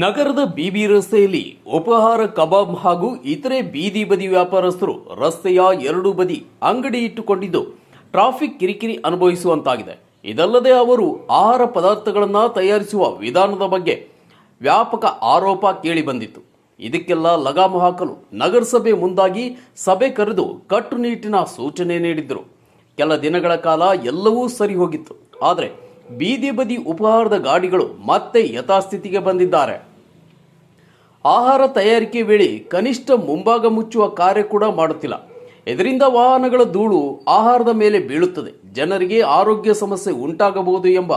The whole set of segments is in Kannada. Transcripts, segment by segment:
ನಗರದ ಬಿಬಿ ರಸ್ತೆಯಲ್ಲಿ ಉಪಹಾರ, ಕಬಾಬ್ ಹಾಗೂ ಇತರೆ ಬೀದಿ ಬದಿ ವ್ಯಾಪಾರಸ್ಥರು ರಸ್ತೆಯ ಎರಡು ಬದಿ ಅಂಗಡಿ ಇಟ್ಟುಕೊಂಡಿದ್ದು, ಟ್ರಾಫಿಕ್ ಕಿರಿಕಿರಿ ಅನುಭವಿಸುವಂತಾಗಿದೆ. ಇದಲ್ಲದೆ ಅವರು ಆಹಾರ ಪದಾರ್ಥಗಳನ್ನು ತಯಾರಿಸುವ ವಿಧಾನದ ಬಗ್ಗೆ ವ್ಯಾಪಕ ಆರೋಪ ಕೇಳಿಬಂದಿತ್ತು. ಇದಕ್ಕೆಲ್ಲ ಲಗಾಮು ಹಾಕಲು ನಗರಸಭೆ ಮುಂದಾಗಿ ಸಭೆ ಕರೆದು ಕಟ್ಟುನಿಟ್ಟಿನ ಸೂಚನೆ ನೀಡಿದ್ದರು ಕೆಲ ದಿನಗಳ ಕಾಲ ಎಲ್ಲವೂ ಸರಿ ಹೋಗಿತ್ತು. ಆದರೆ ಬೀದಿ ಬದಿ ಉಪಹಾರದ ಗಾಡಿಗಳು ಮತ್ತೆ ಯಥಾಸ್ಥಿತಿಗೆ ಬಂದಿದ್ದಾರೆ. ಆಹಾರ ತಯಾರಿಕೆ ವೇಳೆ ಕನಿಷ್ಠ ಮುಂಭಾಗ ಮುಚ್ಚುವ ಕಾರ್ಯ ಕೂಡ ಮಾಡುತ್ತಿಲ್ಲ. ಇದರಿಂದ ವಾಹನಗಳ ಧೂಳು ಆಹಾರದ ಮೇಲೆ ಬೀಳುತ್ತದೆ. ಜನರಿಗೆ ಆರೋಗ್ಯ ಸಮಸ್ಯೆ ಉಂಟಾಗಬಹುದು ಎಂಬ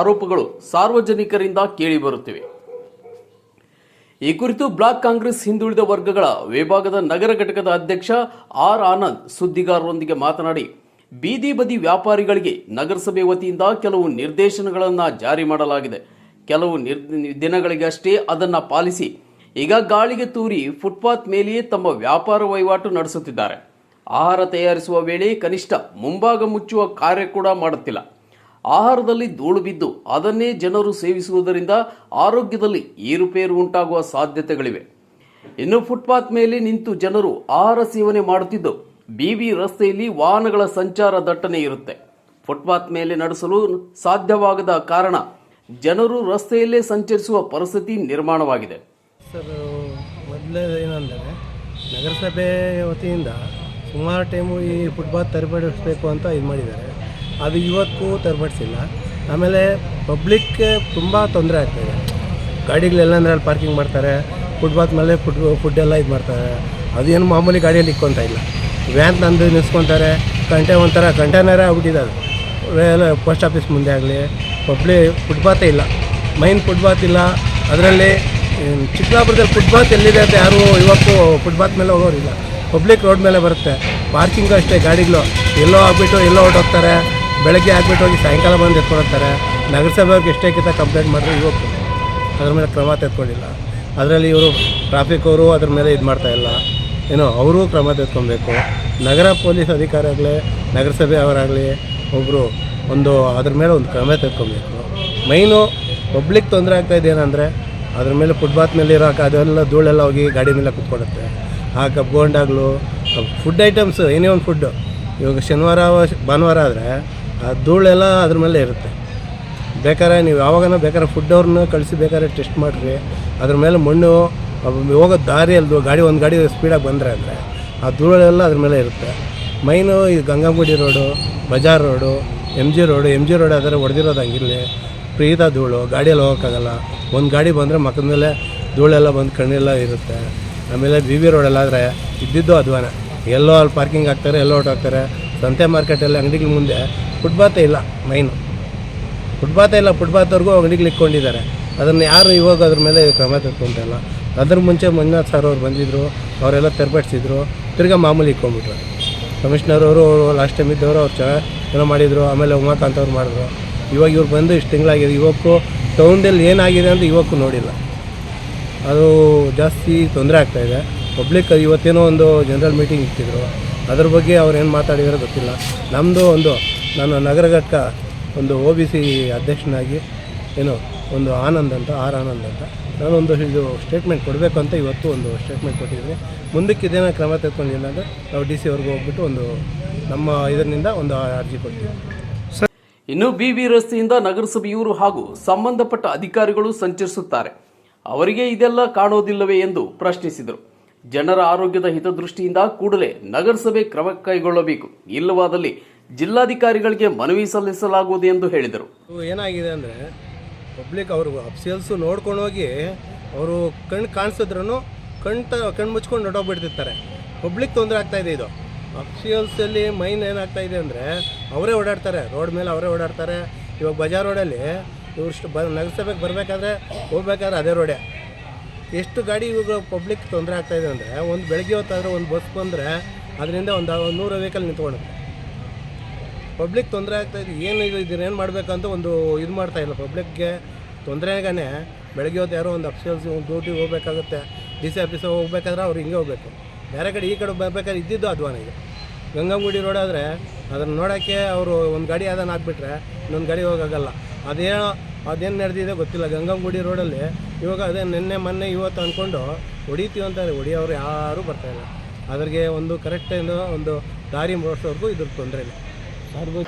ಆರೋಪಗಳು ಸಾರ್ವಜನಿಕರಿಂದ ಕೇಳಿಬರುತ್ತಿವೆ. ಈ ಕುರಿತು ಬ್ಲಾಕ್ ಕಾಂಗ್ರೆಸ್ ಹಿಂದುಳಿದ ವರ್ಗಗಳ ವಿಭಾಗದ ನಗರ ಘಟಕದ ಅಧ್ಯಕ್ಷ ಆರ್ ಆನಂದ್ ಸುದ್ದಿಗಾರರೊಂದಿಗೆ ಮಾತನಾಡಿ ಬೀದಿ ಬದಿ ವ್ಯಾಪಾರಿಗಳಿಗೆ ನಗರಸಭೆ ವತಿಯಿಂದ ಕೆಲವು ನಿರ್ದೇಶನಗಳನ್ನು ಜಾರಿ ಮಾಡಲಾಗಿದೆ. ಕೆಲವು ನಿರ್ ದಿನಗಳಿಗಷ್ಟೇ ಅದನ್ನು ಪಾಲಿಸಿ ಈಗ ಗಾಳಿಗೆ ತೂರಿ ಫುಟ್ಪಾತ್ ಮೇಲೆಯೇ ತಮ್ಮ ವ್ಯಾಪಾರ ವಹಿವಾಟು ನಡೆಸುತ್ತಿದ್ದಾರೆ. ಆಹಾರ ತಯಾರಿಸುವ ವೇಳೆ ಕನಿಷ್ಠ ಮುಂಭಾಗ ಮುಚ್ಚುವ ಕಾರ್ಯ ಕೂಡ ಮಾಡುತ್ತಿಲ್ಲ. ಆಹಾರದಲ್ಲಿ ಧೂಳು ಬಿದ್ದು ಅದನ್ನೇ ಜನರು ಸೇವಿಸುವುದರಿಂದ ಆರೋಗ್ಯದಲ್ಲಿ ಏರುಪೇರು ಉಂಟಾಗುವ ಸಾಧ್ಯತೆಗಳಿವೆ. ಇನ್ನು ಫುಟ್ಪಾತ್ ಮೇಲೆ ನಿಂತು ಜನರು ಆಹಾರ ಸೇವನೆ ಮಾಡುತ್ತಿದ್ದು ಬಿಬಿ ರಸ್ತೆಯಲ್ಲಿ ವಾಹನಗಳ ಸಂಚಾರ ದಟ್ಟಣೆ ಇರುತ್ತೆ. ಫುಟ್ಪಾತ್ ಮೇಲೆ ನಡೆಸಲು ಸಾಧ್ಯವಾಗದ ಕಾರಣ ಜನರು ರಸ್ತೆಯಲ್ಲೇ ಸಂಚರಿಸುವ ಪರಿಸ್ಥಿತಿ ನಿರ್ಮಾಣವಾಗಿದೆ. ಸರ್ ಮೊದಲೇ ಏನಂದರೆ, ನಗರಸಭೆ ವತಿಯಿಂದ ಸುಮಾರು ಟೈಮು ಈ ಫುಟ್ಪಾತ್ ತರಬೇಡಿಸಬೇಕು ಅಂತ ಇದು ಮಾಡಿದ್ದಾರೆ. ಅದು ಇವತ್ತು ತರಬೇಡಿಸಿಲ್ಲ ಆಮೇಲೆ ಪಬ್ಲಿಕ್ ತುಂಬ ತೊಂದರೆ ಆಗ್ತಾಯಿದೆ ಗಾಡಿಗಳೆಲ್ಲ ಅಲ್ಲಿ ಪಾರ್ಕಿಂಗ್ ಮಾಡ್ತಾರೆ, ಫುಟ್ಪಾತ್ ಮೇಲೆ ಫುಡ್ ಫುಡ್ಡೆಲ್ಲ ಇದು ಮಾಡ್ತಾರೆ. ಅದೇನು ಮಾಮೂಲಿ ಗಾಡಿಯಲ್ಲಿ ಇಕ್ಕೊತಾ ಇಲ್ಲ. ವ್ಯಾನ್ ತಂದು ನಿಲ್ಸ್ಕೊತಾರೆ, ಗಂಟೆ ಒಂಥರ ಕಂಟೈನರೇ ಆಗ್ಬಿಟ್ಟಿದೆ ಅದು. ಪೋಸ್ಟ್ ಆಫೀಸ್ ಮುಂದೆ ಆಗಲಿ ಪಬ್ಲಿ ಫುಟ್ಪಾತೇ ಇಲ್ಲ. ಮೈನ್ ಫುಟ್ಪಾತ್ ಇಲ್ಲ. ಅದರಲ್ಲಿ ಚಿಕ್ಕಬಾಪುರದಲ್ಲಿ ಫುಟ್ಪಾತ್ ಎಲ್ಲಿದೆ ಅಂತ ಯಾರು ಇವತ್ತು ಫುಟ್ಪಾತ್ ಮೇಲೆ ಹೋಗೋರಿಲ್ಲ ಪಬ್ಲಿಕ್ ರೋಡ್ ಮೇಲೆ ಬರುತ್ತೆ. ಪಾರ್ಕಿಂಗು ಅಷ್ಟೇ, ಗಾಡಿಗಳು. ಎಲ್ಲೋ ಆಗ್ಬಿಟ್ಟು, ಎಲ್ಲೋ ಹೊರಟೋಗ್ತಾರೆ. ಬೆಳಗ್ಗೆ ಆಗ್ಬಿಟ್ಟು ಹೋಗಿ ಸಾಯಂಕಾಲ ಬಂದು ಎತ್ಕೊಳ್ತಾರೆ ನಗರಸಭೆಯವ್ರಿಗೆ ಎಷ್ಟೇ ಕಿತ್ತ ಕಂಪ್ಲೇಂಟ್ ಮಾಡಿದ್ರು ಇವತ್ತು. ಅದ್ರ ಮೇಲೆ ಕ್ರಮ ತೆಗೆದುಕೊಂಡಿಲ್ಲ. ಅದರಲ್ಲಿ ಇವರು ಟ್ರಾಫಿಕ್ ಅವರು ಅದ್ರ ಮೇಲೆ ಇದು ಮಾಡ್ತಾ ಇಲ್ಲ. ಏನೋ ಅವರು ಕ್ರಮ ತೆಗೆದುಕೊಬೇಕು. ನಗರ ಪೊಲೀಸ್ ಅಧಿಕಾರಿಗಳೇ ನಗರಸಭೆ ಅವರಾಗಲಿ ಒಬ್ಬರು ಒಂದು ಅದ್ರ ಮೇಲೆ ಒಂದು ಕ್ರಮ ತೆಗೆದುಕೊಬೇಕು. ಮೈನು ಪಬ್ಲಿಕ್ ತೊಂದರೆ ಆಗ್ತಾಯಿದೆ ಏನಂದರೆ, ಅದ್ರ ಮೇಲೆ ಫುಟ್ಪಾತ್ ಮೇಲೆ ಇರೋ ಅದೆಲ್ಲ ಧೂಳೆಲ್ಲ ಹೋಗಿ ಗಾಡಿ ಮೇಲೆ ಕುತ್ಕೊಡುತ್ತೆ. ಆ ಕಬ್ಬು ಬೋಂಡಾಗ್ಲು ಫುಡ್ ಐಟಮ್ಸ್ ಏನೇ ಒಂದು ಫುಡ್ಡು ಇವಾಗ ಶನಿವಾರ, ಭಾನುವಾರ ಆದರೆ ಆ ಧೂಳೆಲ್ಲ ಅದ್ರ ಮೇಲೆ ಇರುತ್ತೆ. ಬೇಕಾದ್ರೆ ನೀವು ಯಾವಾಗನ ಬೇಕಾದ್ರೆ ಫುಡ್ ಅವ್ರನ್ನ ಕಳಿಸಿ ಬೇಕಾದ್ರೆ ಟೆಸ್ಟ್ ಮಾಡಿರಿ. ಅದ್ರ ಮೇಲೆ ಮಣ್ಣು ಹೋಗೋ ದಾರಿಯಲ್ಲಿ ಗಾಡಿ ಒಂದು ಗಾಡಿ ಸ್ಪೀಡಾಗಿ ಬಂದರೆ ಅಂದರೆ, ಆ ಧೂಳೆಲ್ಲ ಅದ್ರ ಮೇಲೆ ಇರುತ್ತೆ. ಮೈನು ಈ Gangangudi road Bazaar road M G road M G road ಆದರೆ ಹೊಡೆದಿರೋದು ಹಂಗಿರಲಿ. ಪ್ರೀತ ಧೂಳು ಗಾಡಿಯಲ್ಲಿ ಹೋಗೋಕ್ಕಾಗಲ್ಲ. ಒಂದು ಗಾಡಿ ಬಂದರೆ ಮಕ್ಕದ ಮೇಲೆ ಧೂಳೆಲ್ಲ ಬಂದು ಕಣ್ಣೆಲ್ಲ ಇರುತ್ತೆ. ಆಮೇಲೆ ಬಿ ವಿ ರೋಡಲ್ಲಾದರೆ ಇದ್ದಿದ್ದು ಅಧ್ವಾನ ಎಲ್ಲೋ ಅಲ್ಲಿ ಪಾರ್ಕಿಂಗ್ ಹಾಕ್ತಾರೆ, ಎಲ್ಲೋ ಹೊರ್ಟೋಗ್ತಾರೆ ಸಂತೆ ಮಾರ್ಕೆಟಲ್ಲಿ ಅಂಗಡಿಗಳ ಮುಂದೆ ಫುಟ್ಪಾತೇ ಇಲ್ಲ ಮೈನು ಫುಟ್ಪಾತೇ ಇಲ್ಲ ಫುಟ್ಪಾತ್ವರೆಗೂ ಅಂಗಡಿಗಳು ಇಟ್ಕೊಂಡಿದ್ದಾರೆ. ಅದನ್ನು ಯಾರು ಇವಾಗ ಅದ್ರ ಮೇಲೆ ಕ್ರಮ ತೆಗೆದುಕೊಂತಿಲ್ಲ ಅದ್ರ ಮುಂಚೆ ಮಂಜುನಾಥ್ ಸರ್ ಅವ್ರು ಬಂದಿದ್ದರು ಅವರೆಲ್ಲ ತೆರಪಡಿಸಿದ್ರು. ತಿರ್ಗಾ ಮಾಮೂಲಿ ಇಟ್ಕೊಂಡ್ಬಿಟ್ರು ಕಮಿಷನರ್ ಅವರು ಲಾಸ್ಟ್ ಟೈಮ್ ಇದ್ದವರು, ಅವ್ರು ಚೆನ್ನಾಗಿ ಏನೋ ಮಾಡಿದರು. ಆಮೇಲೆ ಉಮಾಕಾಂತ್ ಅವ್ರು ಮಾಡಿದ್ರು. ಇವಾಗ ಇವ್ರು ಬಂದು ಇಷ್ಟು ತಿಂಗಳಾಗಿದೆ. ಇವಕ್ಕೂ ಟೌನ್ದಲ್ಲಿ ಏನಾಗಿದೆ ಅಂತ ಇವಕ್ಕೂ ನೋಡಿಲ್ಲ. ಅದು ಜಾಸ್ತಿ ತೊಂದರೆ ಆಗ್ತಾಯಿದೆ ಪಬ್ಲಿಕ್ ಇವತ್ತೇನೋ ಒಂದು ಜನರಲ್ ಮೀಟಿಂಗ್ ಇಟ್ಟಿದ್ರು. ಅದ್ರ ಬಗ್ಗೆ ಅವ್ರು ಏನು ಮಾತಾಡಿದಾರೋ ಗೊತ್ತಿಲ್ಲ. ನಮ್ಮದು ಒಂದು, ನಾನು ನಗರ ಒಂದು ಒ ಬಿ ಸಿ ಅಧ್ಯಕ್ಷನಾಗಿ, ಏನು, ಒಂದು ಆನಂದ್ ಅಂತ, ಆರ್ ಆನಂದ್ ಅಂತ. ನಾನೊಂದು ಇದು ಸ್ಟೇಟ್ಮೆಂಟ್ ಕೊಡಬೇಕು ಅಂತ ಇವತ್ತು ಒಂದು ಸ್ಟೇಟ್ಮೆಂಟ್ ಕೊಟ್ಟಿದ್ದೀನಿ. ಮುಂದಕ್ಕೆ ಇದೇನೋ ಕ್ರಮ ತೆಗೆದುಕೊಂಡಿಲ್ಲ ಅಂದರೆ ನಾವು ಡಿ ಸಿ ಅವ್ರಿಗೆ ಹೋಗ್ಬಿಟ್ಟು ಒಂದು ನಮ್ಮ ಇದರಿಂದ ಒಂದು ಅರ್ಜಿ ಕೊಡ್ತೀವಿ. ಇನ್ನು ಬಿವಿ ರಸ್ತೆಯಿಂದ ನಗರಸಭೆಯವರು ಹಾಗೂ ಸಂಬಂಧಪಟ್ಟ ಅಧಿಕಾರಿಗಳು ಸಂಚರಿಸುತ್ತಾರೆ. ಅವರಿಗೆ ಇದೆಲ್ಲ ಕಾಣೋದಿಲ್ಲವೇ ಎಂದು ಪ್ರಶ್ನಿಸಿದರು. ಜನರ ಆರೋಗ್ಯದ ಹಿತದೃಷ್ಟಿಯಿಂದ ಕೂಡಲೇ ನಗರಸಭೆ ಕ್ರಮ ಕೈಗೊಳ್ಳಬೇಕು. ಇಲ್ಲವಾದಲ್ಲಿ ಜಿಲ್ಲಾಧಿಕಾರಿಗಳಿಗೆ ಮನವಿ ಸಲ್ಲಿಸಲಾಗುವುದು ಎಂದು ಹೇಳಿದರು. ಏನಾಗಿದೆ ಅಂದರೆ ಪಬ್ಲಿಕ್ ಅವರು ಅಫ್ಸಿಯಲ್ಸು ನೋಡ್ಕೊಂಡು ಹೋಗಿ ಅವರು ಕಣ್ಣು ಕಾಣಿಸಿದ್ರೂ ಕಣ್ ತ ಕಣ್ಣು ಮುಚ್ಕೊಂಡು ಹೊಟ್ಟೋಗ್ಬಿಡ್ತಿರ್ತಾರೆ ಪಬ್ಲಿಕ್ ತೊಂದರೆ ಆಗ್ತಾಯಿದೆ ಇದು ಅಫ್ಸಿಯಲ್ಸಲ್ಲಿ ಮೈನ್ ಏನಾಗ್ತಾಯಿದೆ ಅಂದರೆ ಅವರೇ ಓಡಾಡ್ತಾರೆ. ರೋಡ್ ಮೇಲೆ ಅವರೇ ಓಡಾಡ್ತಾರೆ. ಇವಾಗ ಬಜಾರ್ ರೋಡಲ್ಲಿ ಇವ್ರಷ್ಟು ಬ, ನಗರಸಭೆಗೆ ಬರಬೇಕಾದ್ರೆ ಹೋಗ್ಬೇಕಾದ್ರೆ ಅದೇ ರೋಡೆ ಎಷ್ಟು ಗಾಡಿ ಇವಾಗ ಪಬ್ಲಿಕ್ ತೊಂದರೆ ಆಗ್ತಾಯಿದೆ ಅಂದರೆ ಒಂದು ಬೆಳಗ್ಗೆ ಹೊತ್ತಾದರೆ ಒಂದು ಬಸ್ ಬಂದರೆ ಅದರಿಂದ ಒಂದು ನೂರು ವೆಹಿಕಲ್ ನಿಂತ್ಕೊಳ್ಳುತ್ತೆ ಪಬ್ಲಿಕ್ ತೊಂದರೆ ಆಗ್ತಾ ಇದೆ. ಏನು ಇದು, ಇದನ್ನ ಏನು ಮಾಡಬೇಕಂತ ಒಂದು ಇದು ಮಾಡ್ತಾ ಇಲ್ಲ. ಪಬ್ಲಿಕ್ಗೆ ತೊಂದರೆಗಾನೆ ಬೆಳಗ್ಗೆ ಹೊತ್ತು ಯಾರೋ ಒಂದು ಅಫ್ಸಿಯಲ್ಸ್ ಡ್ಯೂಟಿಗೆ ಹೋಗ್ಬೇಕಾಗುತ್ತೆ. ಡಿ ಸಿ ಆಫೀಸ್ ಹೋಗ್ಬೇಕಾದ್ರೆ ಅವ್ರು ಹಿಂಗೆ ಹೋಗ್ಬೇಕು. ಬೇರೆ ಕಡೆ ಈ ಕಡೆ ಬರಬೇಕಾದ್ರೆ ಇದ್ದಿದ್ದು ಅಧ್ವಾನ ಇದು ಗಂಗಂಗುಡಿ ರೋಡ್ ಆದರೆ ಅದನ್ನು ನೋಡೋಕ್ಕೆ ಅವರು ಒಂದು ಗಾಡಿ ಅದನ್ನು ಹಾಕ್ಬಿಟ್ರೆ ಇನ್ನೊಂದು ಗಾಡಿ ಹೋಗೋಕ್ಕಲ್ಲ ಅದೇನು ಅದೇನು ನಡೆದಿದೆ ಗೊತ್ತಿಲ್ಲ. ಗಂಗಂಗುಡಿ ರೋಡಲ್ಲಿ ಇವಾಗ ಅದೇ ನಿನ್ನೆ, ಮೊನ್ನೆ, ಇವತ್ತು ಅಂದ್ಕೊಂಡು ಹೊಡಿತೀವಿ ಅಂತಾರೆ. ಹೊಡಿಯೋರು ಯಾರೂ ಬರ್ತಾಯಿಲ್ಲ ಅದ್ರಿಗೆ ಒಂದು ಕರೆಕ್ಟ್ ಒಂದು ದಾರಿ ಮೂಡಿಸೋರ್ಗೂ ಇದ್ರ ತೊಂದರೆ ಇಲ್ಲ. सर्व